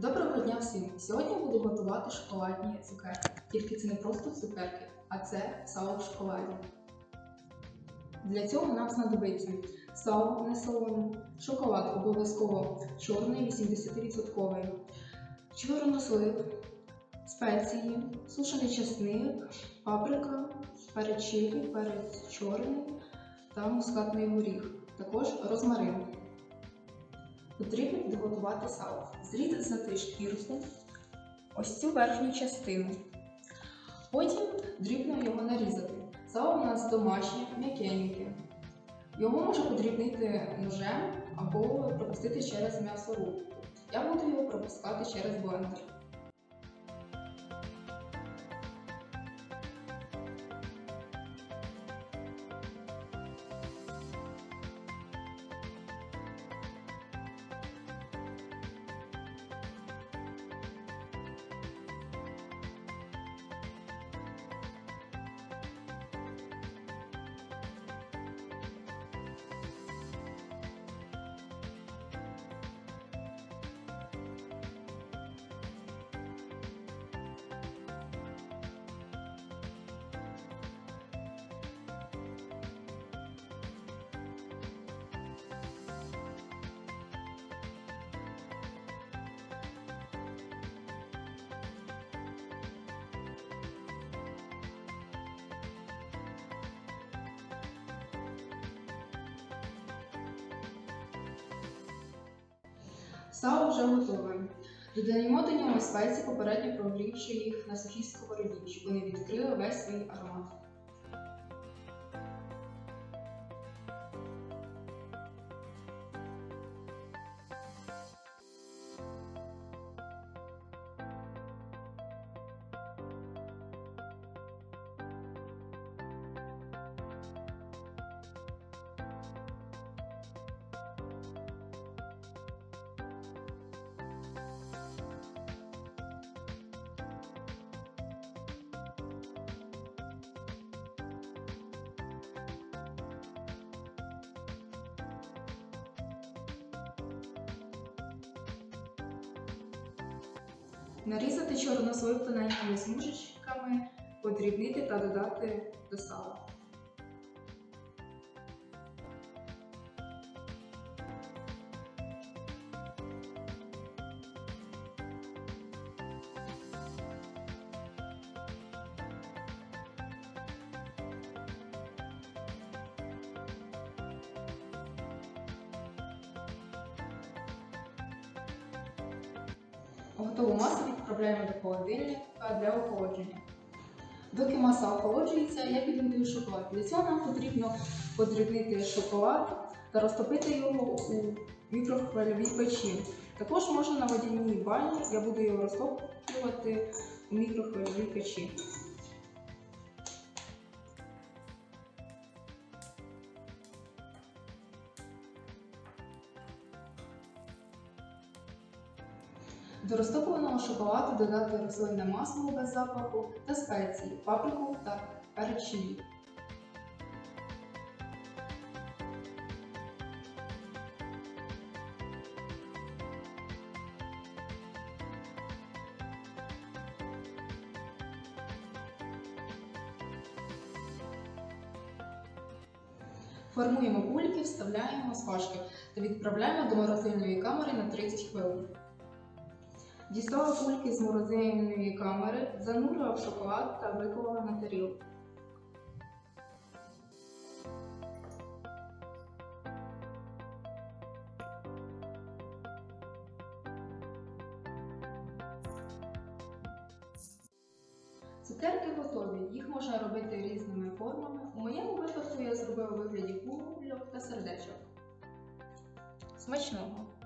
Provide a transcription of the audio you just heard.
Доброго дня всім! Сьогодні буду готувати шоколадні цукерки. Тільки це не просто цукерки, а це сало в шоколаді. Для цього нам знадобиться сало несолоне, шоколад обов'язково чорний 80%, чорнослив, спеції, сушений чесник, паприка, перець чилі, перець чорний та мускатний горіх, також розмарин. Потрібно підготувати сало. Зрізати шкірку, ось цю верхню частину. Потім дрібно його нарізати. Сало у нас домашнє, м'якеньке. Його можна подрібнити ножем або пропустити через м'ясорубку. Я буду його пропускати через блендер. Сало вже готове. Додаємо до нього спеції, попередньо прогрівши їх на сухій сковороді, щоб вони відкрили весь свій аромат. Нарізати чорнослив тоненькими смужечками, подрібнити та додати до сала. Готову масу відправляємо до холодильника для охолодження. Доки маса охолоджується, я підготую шоколад. Для цього нам потрібно подрібнити шоколад та розтопити його у мікрохвильовій печі. Також можна на водяній бані, я буду його розтоплювати у мікрохвильовій печі. До розтопленого шоколаду додати рослинне масло без запаху та спеції, паприку та перець. Формуємо кульки, вставляємо смажки та відправляємо до морозильної камери на 30 хвилин. Дістала кульки з морозильної камери, занурила в шоколад та виклала на тарілку. Цукерки готові, їх можна робити різними формами. У моєму випадку я зробила вигляді кульок та сердечок. Смачного!